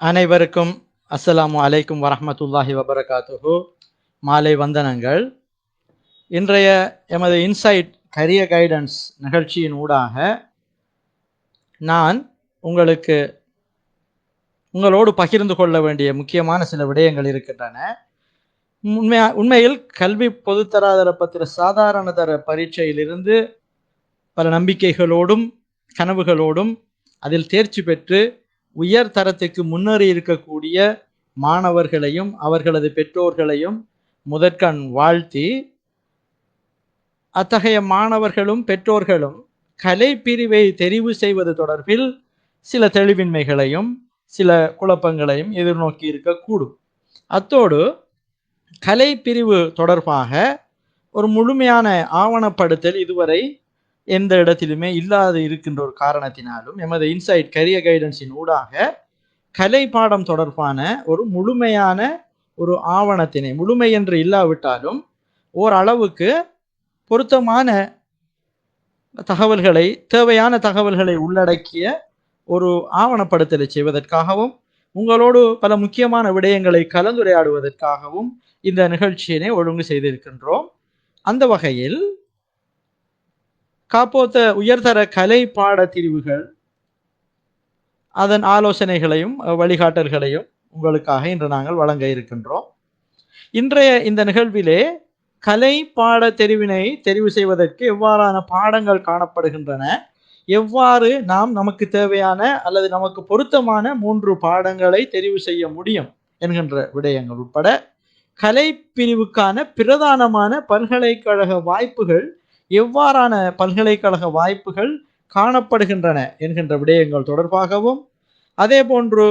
அனைவருக்கும் அஸ்ஸலாமு அலைக்கும் வரமத்துல்லாஹி வபரகாத்துஹு. மாலை வந்தனங்கள். இன்றைய எமது இன்சைட் கரிய கைடன்ஸ் நிகழ்ச்சியின் ஊடாக நான் உங்களுக்கு உங்களோடு பகிர்ந்து கொள்ள வேண்டிய முக்கியமான சில விடயங்கள் இருக்கின்றன. உண்மையா உண்மையில் கல்வி பொதுத்தராதர பத்திர சாதாரணதர பரீட்சையிலிருந்து பல நம்பிக்கைகளோடும் கனவுகளோடும் அதில் தேர்ச்சி பெற்று உயர் தரத்துக்கு முன்னேறி இருக்கக்கூடிய மாணவர்களையும் அவர்களது பெற்றோர்களையும் முதற்கண் வாழ்த்தி அத்தகைய மாணவர்களும் பெற்றோர்களும் கலை பிரிவை தெரிவு செய்வது தொடர்பில் சில தெளிவின்மைகளையும் சில குழப்பங்களையும் எதிர்நோக்கி இருக்கக்கூடும். அத்தோடு கலை பிரிவு தொடர்பாக ஒரு முழுமையான ஆவணப்படுத்தல் இதுவரை எந்த இடத்திலுமே இல்லாது இருக்கின்ற ஒரு காரணத்தினாலும் எமது இன்சைட் கரிய கைடன்ஸின் ஊடாக கலை பாடம் தொடர்பான ஒரு முழுமையான ஒரு ஆவணத்தினை முழுமை என்று இல்லாவிட்டாலும் ஓரளவுக்கு பொருத்தமான தகவல்களை தேவையான தகவல்களை உள்ளடக்கிய ஒரு ஆவணப்படுத்தலை செய்வதற்காகவும் உங்களோடு பல முக்கியமான விடயங்களை கலந்துரையாடுவதற்காகவும் இந்த நிகழ்ச்சியினை ஒழுங்கு செய்திருக்கின்றோம். அந்த வகையில் காப்போத்த உயர்தர கலை பாட பிரிவுகள் அதன் ஆலோசனைகளையும் வழிகாட்டல்களையும் உங்களுக்காக இன்று நாங்கள் வழங்க இருக்கின்றோம். இன்றைய இந்த நிகழ்விலே கலை பாட தெரிவினை தெரிவு செய்வதற்கு எவ்வாறான பாடங்கள் காணப்படுகின்றன எவ்வாறு நாம் நமக்கு தேவையான அல்லது நமக்கு பொருத்தமான மூன்று பாடங்களை தெரிவு செய்ய முடியும் என்கின்ற விடயங்கள் உட்பட கலை பிரிவுக்கான பிரதானமான பல்கலைக்கழக வாய்ப்புகள் எவ்வாறான பல்கலைக்கழக வாய்ப்புகள் காணப்படுகின்றன என்கின்ற விடயங்கள் தொடர்பாகவும் அதே போன்று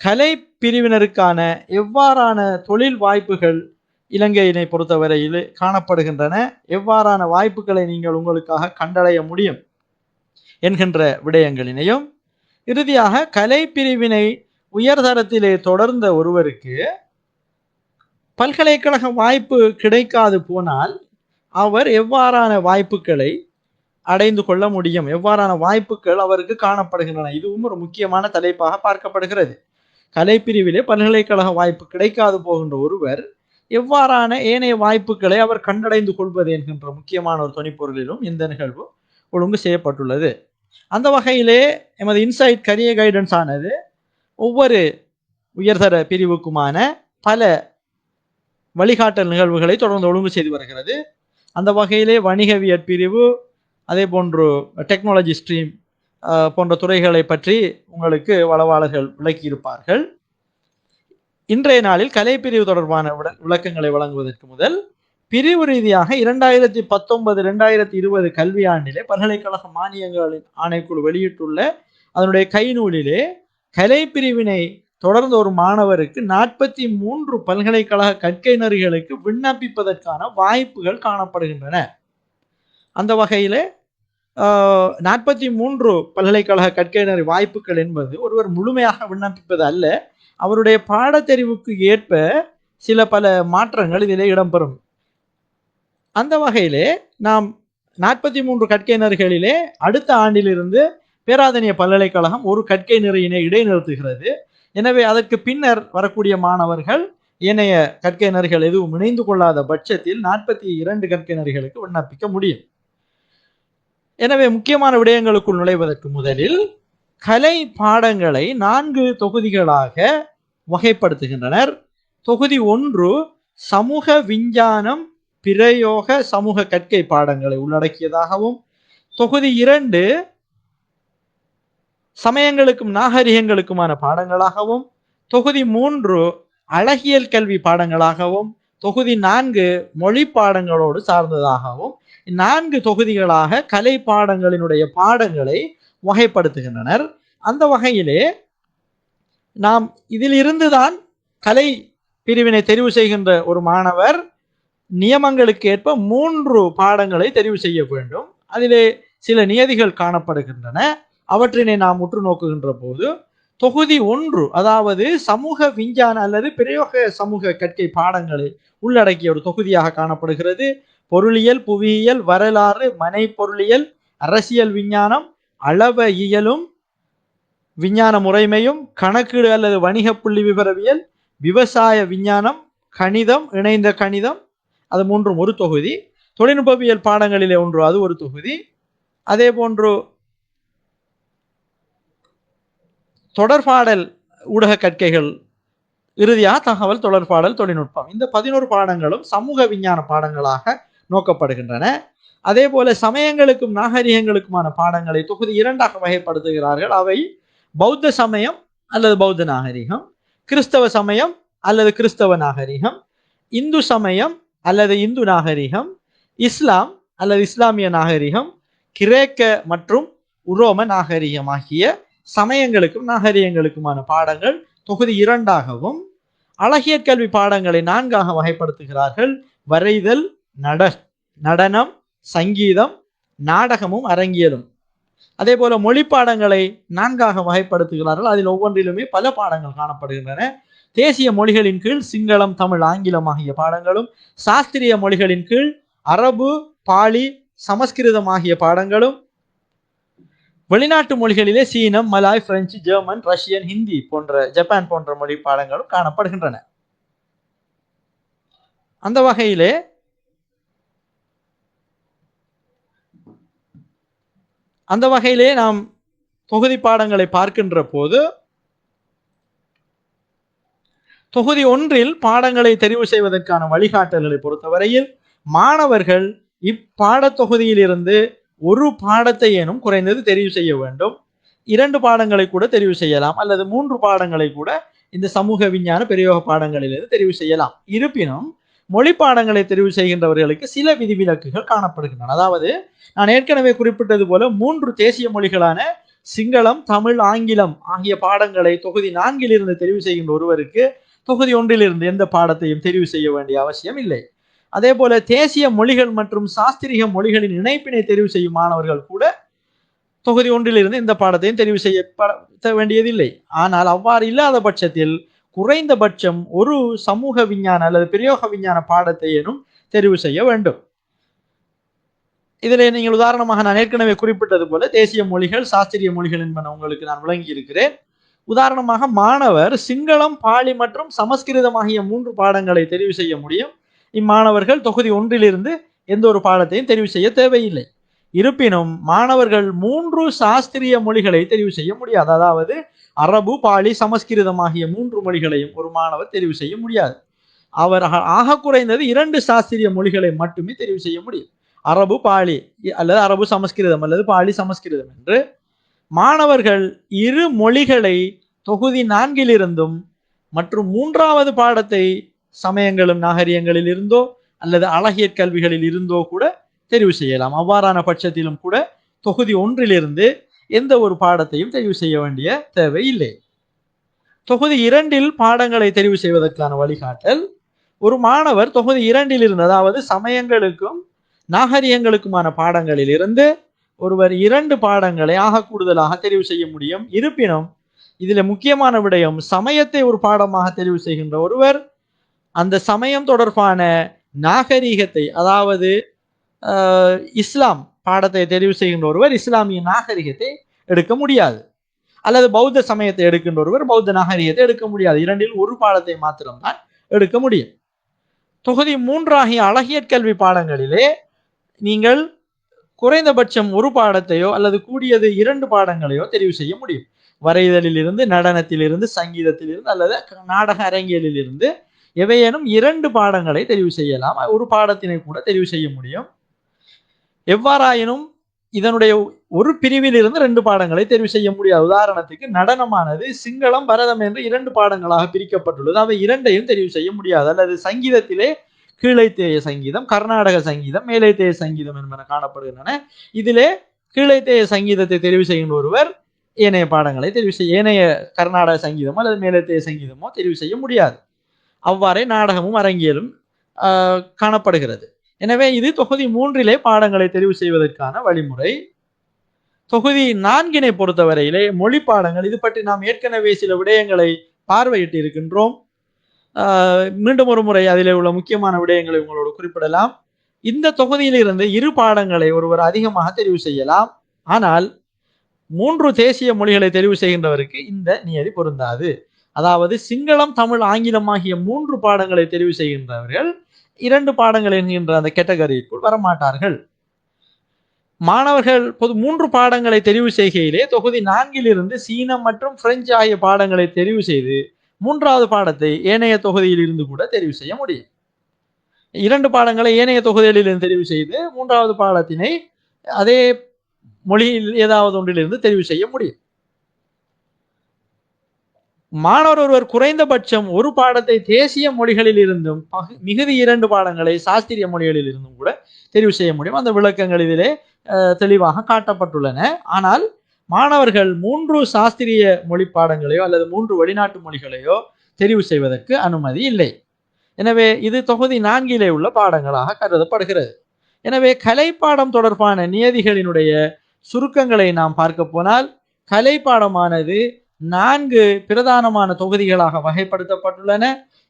கலை பிரிவினருக்கான எவ்வாறான தொழில் வாய்ப்புகள் இலங்கையினை பொறுத்தவரையில் காணப்படுகின்றன எவ்வாறான வாய்ப்புகளை நீங்கள் உங்களுக்காக கண்டடைய முடியும் என்கின்ற விடயங்களினையும் இறுதியாக கலை பிரிவினை உயர்தரத்திலே தொடர்ந்த ஒருவருக்கு பல்கலைக்கழக வாய்ப்பு கிடைக்காது போனால் அவர் எவ்வாறான வாய்ப்புகளை அடைந்து கொள்ள முடியும்? எவ்வாறான வாய்ப்புகள் அவருக்கு காணப்படுகின்றன? இதுவும் ஒரு முக்கியமான தலைப்பாக பார்க்கப்படுகிறது. கலைப்பிரிவிலே பல்கலைக்கழக வாய்ப்பு கிடைக்காது போகின்ற ஒருவர் எவ்வாறான ஏனைய வாய்ப்புகளை அவர் கண்டடைந்து கொள்வது என்கின்ற முக்கியமான ஒரு துணிப்பொருளிலும் இந்த நிகழ்வு ஒழுங்கு செய்யப்பட்டுள்ளது. அந்த வகையிலே எமது இன்சைட் கரிய கைடன்ஸ் ஆனது ஒவ்வொரு உயர்தர பிரிவுக்குமான பல வழிகாட்டல் நிகழ்வுகளை தொடர்ந்து ஒழுங்கு செய்து வருகிறது. அந்த வகையிலே வணிகவியற் பிரிவு அதே போன்று டெக்னாலஜி ஸ்ட்ரீம் போன்ற துறைகளை பற்றி உங்களுக்கு வளவாளர்கள் விளக்கியிருப்பார்கள். இன்றைய நாளில் கலை பிரிவு தொடர்பான விளக்கங்களை வழங்குவதற்கு முதல் பிரிவு ரீதியாக இரண்டாயிரத்தி பத்தொன்பது இரண்டாயிரத்தி இருபது கல்வியாண்டிலே பல்கலைக்கழக மானியங்களின் ஆணைக்குழு வெளியிட்டுள்ள அதனுடைய கைநூலிலே கலை பிரிவினை தொடர்ந்து ஒரு மாணவருக்கு நாற்பத்தி மூன்று பல்கலைக்கழக கற்கை நெறிகளுக்கு விண்ணப்பிப்பதற்கான வாய்ப்புகள் காணப்படுகின்றன. அந்த வகையில் நாற்பத்தி மூன்று பல்கலைக்கழக கற்கை நெறி வாய்ப்புகள் என்பது ஒருவர் முழுமையாக விண்ணப்பிப்பது அல்ல. அவருடைய பாடத்தெரிவுக்கு ஏற்ப சில பல மாற்றங்கள் இதில் இடம்பெறும். அந்த வகையிலே நாம் நாற்பத்தி மூன்று கற்கை நெறிகளிலே அடுத்த ஆண்டிலிருந்து பேராதனிய பல்கலைக்கழகம் ஒரு கற்கை நெறியினை இடைநிறுத்துகிறது. எனவே அதற்கு பின்னர் வரக்கூடிய மாணவர்கள் ஏனைய கற்கை எதுவும் இணைந்து கொள்ளாத பட்சத்தில் நாற்பத்தி இரண்டு கற்கை விண்ணப்பிக்க முடியும். எனவே முக்கியமான விடயங்களுக்குள் நுழைவதற்கு முதலில் கலை பாடங்களை நான்கு தொகுதிகளாக வகைப்படுத்துகின்றனர். தொகுதி ஒன்று சமூக விஞ்ஞானம் பிரயோக சமூக கற்கை பாடங்களை உள்ளடக்கியதாகவும் தொகுதி இரண்டு சமயங்களுக்கும் நாகரிகங்களுக்குமான பாடங்களாகவும் தொகுதி மூன்று அழகியல் கல்வி பாடங்களாகவும் தொகுதி நான்கு மொழி பாடங்களோடு சார்ந்ததாகவும் நான்கு தொகுதிகளாக கலை பாடங்களினுடைய பாடங்களை வகைப்படுத்துகின்றனர். அந்த வகையிலே நாம் இதில் இருந்துதான் கலை பிரிவினை தெரிவு செய்கின்ற ஒரு மாணவர் நியமங்களுக்கு ஏற்ப மூன்று பாடங்களை தெரிவு செய்ய வேண்டும். அதிலே சில நியதிகள் காணப்படுகின்றன. அவற்றினை நாம் உற்று நோக்குகின்ற போது தொகுதி ஒன்று அதாவது சமூக விஞ்ஞான அல்லது பிரயோக சமூக கற்கை பாடங்களை உள்ளடக்கிய ஒரு தொகுதியாக காணப்படுகிறது. பொருளியல் புவியியல் வரலாறு மனை பொருளியல் அரசியல் விஞ்ஞானம் அளவ இயலும் விஞ்ஞான முறைமையும் கணக்கீடு அல்லது வணிக புள்ளி விவரவியல் விவசாய விஞ்ஞானம் கணிதம் இணைந்த கணிதம் அது மூன்றும் ஒரு தொகுதி. தொழில்நுட்பவியல் பாடங்களிலே ஒன்று அது ஒரு தொகுதி. அதே போன்று தொடர்பாடல் ஊடக கற்கைகள் இறுதியாக தகவல் தொடர்பாடல் தொழில்நுட்பம். இந்த பதினோரு பாடங்களும் சமூக விஞ்ஞான பாடங்களாக நோக்கப்படுகின்றன. அதே போல சமயங்களுக்கும் நாகரிகங்களுக்குமான பாடங்களை தொகுதி இரண்டாக வகைப்படுத்துகிறார்கள். அவை பௌத்த சமயம் அல்லது பௌத்த நாகரிகம் கிறிஸ்தவ சமயம் அல்லது கிறிஸ்தவ நாகரிகம் இந்து சமயம் அல்லது இந்து நாகரிகம் இஸ்லாம் அல்லது இஸ்லாமிய நாகரிகம் கிரேக்க மற்றும் உரோம நாகரிகம் ஆகிய சமயங்களுக்கும் நாகரிகங்களுக்குமான பாடங்கள் தொகுதி இரண்டாகவும் அழகிய கல்வி பாடங்களை நான்காக வகைப்படுத்துகிறார்கள். வரைதல் நட நடனம் சங்கீதம் நாடகமும் அரங்கியலும். அதே போல மொழி பாடங்களை நான்காக வகைப்படுத்துகிறார்கள். அதில் ஒவ்வொன்றிலுமே பல பாடங்கள் காணப்படுகின்றன. தேசிய மொழிகளின் கீழ் சிங்களம் தமிழ் ஆங்கிலம் ஆகிய பாடங்களும் சாஸ்திரிய மொழிகளின் கீழ் அரபு பாலி சமஸ்கிருதம் ஆகிய பாடங்களும் வெளிநாட்டு மொழிகளிலே சீனம் Malay French German Russian Hindi போன்ற ஜப்பான் போன்ற மொழி பாடங்களும் காணப்படுகின்றன. அந்த வகையிலே அந்த வகையிலே நாம் தொகுதி பாடங்களை பார்க்கின்ற போது தொகுதி ஒன்றில் பாடங்களை தெரிவு செய்வதற்கான வழிகாட்டல்களை பொறுத்தவரையில் மாணவர்கள் இப்பாடத் தொகுதியிலிருந்து ஒரு பாடத்தை ஏனும் குறைந்தது தெரிவு செய்ய வேண்டும். இரண்டு பாடங்களை கூட தெரிவு செய்யலாம். அல்லது மூன்று பாடங்களை கூட இந்த சமூக விஞ்ஞான பிரயோக பாடங்களிலிருந்து தெரிவு செய்யலாம். இருப்பினும் மொழி பாடங்களை தெரிவு செய்கின்றவர்களுக்கு சில விதிவிலக்குகள் காணப்படுகின்றன. அதாவது நான் ஏற்கனவே குறிப்பிட்டது போல மூன்று தேசிய மொழிகளான சிங்களம் தமிழ் ஆங்கிலம் ஆகிய பாடங்களை தொகுதி நான்கிலிருந்து தெரிவு செய்கின்ற ஒருவருக்கு தொகுதி ஒன்றிலிருந்து எந்த பாடத்தையும் தெரிவு செய்ய வேண்டிய அவசியம் இல்லை. அதே போல தேசிய மொழிகள் மற்றும் சாஸ்திரிய மொழிகளின் இணைப்பினை தெரிவு செய்யும் மாணவர்கள் கூட தொகுதி ஒன்றிலிருந்து இந்த பாடத்தையும் தெரிவு செய்யப்பட வேண்டியதில்லை. ஆனால் அவ்வாறு இல்லாத பட்சத்தில் குறைந்தபட்சம் ஒரு சமூக விஞ்ஞான அல்லது பிரயோக விஞ்ஞான பாடத்தை எனும் தெரிவு செய்ய வேண்டும். இதில் நீங்கள் உதாரணமாக நான் ஏற்கனவே குறிப்பிட்டது போல தேசிய மொழிகள் சாஸ்திரிய மொழிகள் என்பன உங்களுக்கு நான் விளங்கி இருக்கிறேன் உதாரணமாக மாணவர் சிங்களம் பாலி மற்றும் சமஸ்கிருதம் ஆகிய மூன்று பாடங்களை தெரிவு செய்ய முடியும். இம்மாணவர்கள் தொகுதி ஒன்றிலிருந்து எந்த ஒரு பாடத்தையும் தெரிவு செய்ய தேவையில்லை. இருப்பினும் மாணவர்கள் மூன்று சாஸ்திரிய மொழிகளை தெரிவு செய்ய முடியாது. அதாவது அரபு பாலி சமஸ்கிருதம் ஆகிய மூன்று மொழிகளையும் ஒரு மாணவர் தெரிவு செய்ய முடியாது. அவர் ஆக குறைந்தது இரண்டு சாஸ்திரிய மொழிகளை மட்டுமே தெரிவு செய்ய முடியும். அரபு பாலி அல்லது அரபு சமஸ்கிருதம் அல்லது பாலி சமஸ்கிருதம் என்று. மாணவர்கள் இரு மொழிகளை தொகுதி நான்கிலிருந்தும் மற்றும் மூன்றாவது பாடத்தை சமயங்களும் நாகரிகங்களில் இருந்தோ அல்லது அழகிய கல்விகளில் இருந்தோ கூட தெரிவு செய்யலாம். அவ்வாறான பட்சத்திலும் கூட தொகுதி ஒன்றிலிருந்து எந்த ஒரு பாடத்தையும் தெரிவு செய்ய வேண்டிய தேவை இல்லை. தொகுதி இரண்டில் பாடங்களை தெரிவு செய்வதற்கான வழிகாட்டல். ஒரு மாணவர் தொகுதி இரண்டில் இருந்து அதாவது சமயங்களுக்கும் நாகரிகங்களுக்குமான பாடங்களில் இருந்து ஒருவர் இரண்டு பாடங்களை ஆக கூடுதலாக தெரிவு செய்ய முடியும். இருப்பினும் இதுல முக்கியமான விடயம் சமயத்தை ஒரு பாடமாக தெரிவு செய்கின்ற ஒருவர் அந்த சமயம் தொடர்பான நாகரீகத்தை அதாவது இஸ்லாம் பாடத்தை தெரிவு செய்கின்ற ஒருவர் இஸ்லாமிய நாகரிகத்தை எடுக்க முடியாது. அல்லது பௌத்த சமயத்தை எடுக்கின்ற ஒருவர் பௌத்த நாகரிகத்தை எடுக்க முடியாது. இரண்டில் ஒரு பாடத்தை மாத்திரம்தான் எடுக்க முடியும். தொகுதி மூன்றாகிய அழகியற் கல்வி பாடங்களிலே நீங்கள் குறைந்தபட்சம் ஒரு பாடத்தையோ அல்லது கூடியது இரண்டு பாடங்களையோ தெரிவு செய்ய முடியும். வரைதலில் இருந்து நடனத்திலிருந்து சங்கீதத்திலிருந்து அல்லது நாடக அரங்கியலில் இருந்து எவையேனும் இரண்டு பாடங்களை தெரிவு செய்யலாம். ஒரு பாடத்தினை கூட தெரிவு செய்ய முடியும். எவ்வாறாயினும் இதனுடைய ஒரு பிரிவில் இருந்து ரெண்டு பாடங்களை தெரிவு செய்ய முடியாது. உதாரணத்துக்கு நடனமானது சிங்களம் பரதம் என்று இரண்டு பாடங்களாக பிரிக்கப்பட்டுள்ளது. அவை இரண்டையும் தெரிவு செய்ய முடியாது. அல்லது சங்கீதத்திலே கீழைத்தேய சங்கீதம் கர்நாடக சங்கீதம் மேலைத்தேய சங்கீதம் என்பன காணப்படுகின்றன. இதிலே கீழைத்தேய சங்கீதத்தை தெரிவு செய்கின்ற ஒருவர் ஏனைய பாடங்களை தெரிவு செய்ய ஏனைய கர்நாடக சங்கீதமோ அல்லது மேலைத்தேய சங்கீதமோ தெரிவு செய்ய முடியாது. அவ்வாறே நாடகமும் அரங்கியலும் காணப்படுகிறது. எனவே இது தொகுதி மூன்றிலே பாடங்களை தெரிவு செய்வதற்கான வழிமுறை. தொகுதி நான்கினை பொறுத்தவரையிலே மொழி பாடங்கள் இது பற்றி நாம் ஏற்கனவே சில விடயங்களை பார்வையிட்டு இருக்கின்றோம் மீண்டும் ஒரு முறை அதிலே உள்ள முக்கியமான விடயங்களை உங்களோடு குறிப்பிடலாம். இந்த தொகுதியிலிருந்து இரு பாடங்களை ஒருவர் அதிகமாக தெரிவு செய்யலாம். ஆனால் மூன்று தேசிய மொழிகளை தெரிவு செய்கின்றவருக்கு இந்த நியதி பொருந்தாது. அதாவது சிங்களம் தமிழ் ஆங்கிலம் ஆகிய மூன்று பாடங்களை தெரிவு செய்கின்றவர்கள் இரண்டு பாடங்கள் என்கின்ற அந்த கேட்டகரிக்குள் வரமாட்டார்கள். மாணவர்கள் பொது மூன்று பாடங்களை தெரிவு செய்கையிலே தொகுதி நான்கிலிருந்து சீனம் மற்றும் பிரெஞ்சு ஆகிய பாடங்களை தெரிவு செய்து மூன்றாவது பாடத்தை ஏனைய தொகுதியில் இருந்து கூட தெரிவு செய்ய முடியும். இரண்டு பாடங்களை ஏனைய தொகுதிகளிலிருந்து தெரிவு செய்து மூன்றாவது பாடத்தினை அதே மொழியில் ஏதாவது ஒன்றிலிருந்து தெரிவு செய்ய முடியும். மாணவர் ஒருவர் குறைந்தபட்சம் ஒரு பாடத்தை தேசிய மொழிகளில் இருந்தும் மிகுதி இரண்டு பாடங்களை சாஸ்திரிய மொழிகளில் இருந்தும் கூட தெரிவு செய்ய முடியும். அந்த விளக்கங்கள் இதிலே தெளிவாக காட்டப்பட்டுள்ளன. ஆனால் மாணவர்கள் மூன்று சாஸ்திரிய மொழி பாடங்களையோ அல்லது மூன்று வெளிநாட்டு மொழிகளையோ தெரிவு செய்வதற்கு அனுமதி இல்லை. எனவே இது தொகுதி நான்கிலே உள்ள பாடங்களாக கருதப்படுகிறது. எனவே கலை பாடம் தொடர்பான நியதிகளினுடைய சுருக்கங்களை நாம் பார்க்க போனால் கலை பாடமானது நான்கு பிரதானமான தொகுதிகளாக வகைப்படுத்தப்பட்டுள்ளன.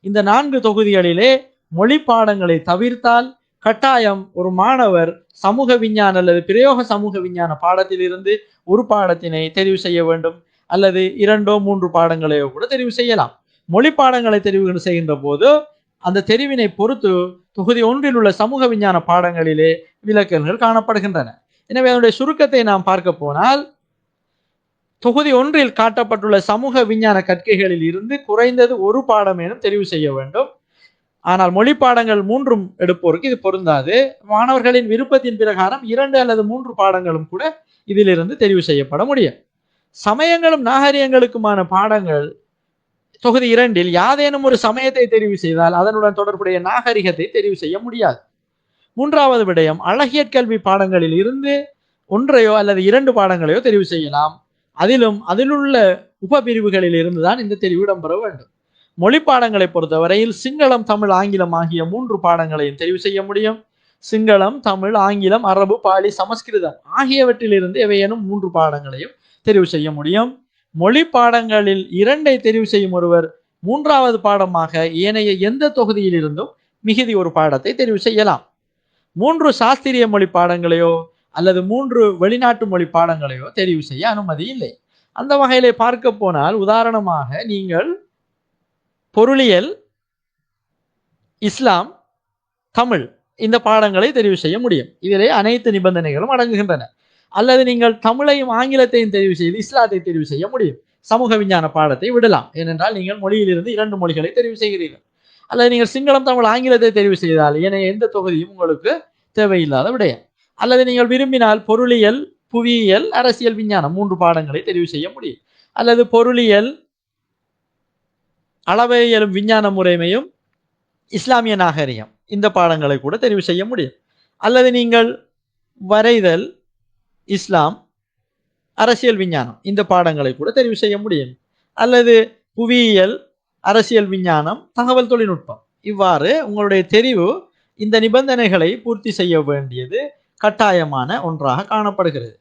இந்த நான்கு தொகுதிகளிலே மொழி பாடங்களை தவிர்த்தால் கட்டாயம் ஒரு மாணவர் சமூக விஞ்ஞான அல்லது பிரயோக சமூக விஞ்ஞான பாடத்திலிருந்து ஒரு பாடத்தினை தெரிவு செய்ய வேண்டும். அல்லது இரண்டோ மூன்று பாடங்களையோ கூட தெரிவு செய்யலாம். மொழி பாடங்களை தெரிவு செய்கின்ற போது அந்த தெரிவினை பொறுத்து தொகுதி ஒன்றில் உள்ள சமூக விஞ்ஞான பாடங்களிலே விளக்கங்கள் காணப்படுகின்றன. எனவே அதனுடைய சுருக்கத்தை நாம் பார்க்க போனால் தொகுதி ஒன்றில் காட்டப்பட்டுள்ள சமூக விஞ்ஞான கற்கைகளில் இருந்து குறைந்தது ஒரு பாடமேனும் தெரிவு செய்ய வேண்டும். ஆனால் மொழி பாடங்கள் மூன்றும் எடுப்போருக்கு இது பொருந்தாது. மாணவர்களின் விருப்பத்தின் பிரகாரம் இரண்டு அல்லது மூன்று பாடங்களும் கூட இதிலிருந்து தெரிவு செய்யப்பட முடியும். சமயங்களும் நாகரிகங்களுக்குமான பாடங்கள் தொகுதி இரண்டில் யாதேனும் ஒரு சமயத்தை தெரிவு செய்தால் அதனுடன் தொடர்புடைய நாகரிகத்தை தெரிவு செய்ய முடியாது. மூன்றாவது விடயம் அழகியற் கல்வி பாடங்களில் இருந்து ஒன்றையோ அல்லது இரண்டு பாடங்களையோ தெரிவு செய்யலாம். அதிலும் அதிலுள்ள உபபிரிவுகளில் இருந்துதான் இந்த தெரிவு இடம்பெற வேண்டும். மொழி பாடங்களை பொறுத்தவரையில் சிங்களம் தமிழ் ஆங்கிலம் ஆகிய மூன்று பாடங்களையும் தெரிவு செய்ய முடியும். சிங்களம் தமிழ் ஆங்கிலம் அரபு பாலி சமஸ்கிருதம் ஆகியவற்றிலிருந்து எவையேனும் மூன்று பாடங்களையும் தெரிவு செய்ய முடியும். மொழி பாடங்களில் இரண்டை தெரிவு செய்யும் ஒருவர் மூன்றாவது பாடமாக ஏனைய எந்த தொகுதியிலிருந்தும் மிகுதி ஒரு பாடத்தை தெரிவு செய்யலாம். மூன்று சாஸ்திரிய மொழி பாடங்களையோ அல்லது மூன்று வெளிநாட்டு மொழி பாடங்களையோ தெரிவு செய்ய அனுமதி இல்லை. அந்த வகையிலே பார்க்க போனால் உதாரணமாக நீங்கள் பொருளியல் இஸ்லாம் தமிழ் இந்த பாடங்களை தெரிவு செய்ய முடியும். இதிலே அனைத்து நிபந்தனைகளும் அடங்குகின்றன. அல்லது நீங்கள் தமிழையும் ஆங்கிலத்தையும் தெரிவு செய்து இஸ்லாத்தை தெரிவு செய்ய முடியும். சமூக விஞ்ஞான பாடத்தை விடலாம். ஏனென்றால் நீங்கள் மொழியிலிருந்து இரண்டு மொழிகளை தெரிவு செய்கிறீர்கள். அல்லது நீங்கள் சிங்களம் தமிழ் ஆங்கிலத்தை தெரிவு செய்தால் ஏனைய எந்த தொகுதியும் உங்களுக்கு தேவையில்லாத விடயம். அல்லது நீங்கள் விரும்பினால் பொருளியல் புவியியல் அரசியல் விஞ்ஞானம் மூன்று பாடங்களை தெரிவு செய்ய முடியும். அல்லது பொருளியல் அளவையியலும் விஞ்ஞான முறைமையும் இஸ்லாமிய நாகரிகம் இந்த பாடங்களை கூட தெரிவு செய்ய முடியும். அல்லது நீங்கள் வரைதல் இஸ்லாம் அரசியல் விஞ்ஞானம் இந்த பாடங்களை கூட தெரிவு செய்ய முடியும். அல்லது புவியியல் அரசியல் விஞ்ஞானம் தகவல் தொழில்நுட்பம் இவ்வாறு உங்களுடைய தெரிவு இந்த நிபந்தனைகளை பூர்த்தி செய்ய வேண்டியது கட்டாயமான ஒன்றாக காணப்படுகிறது.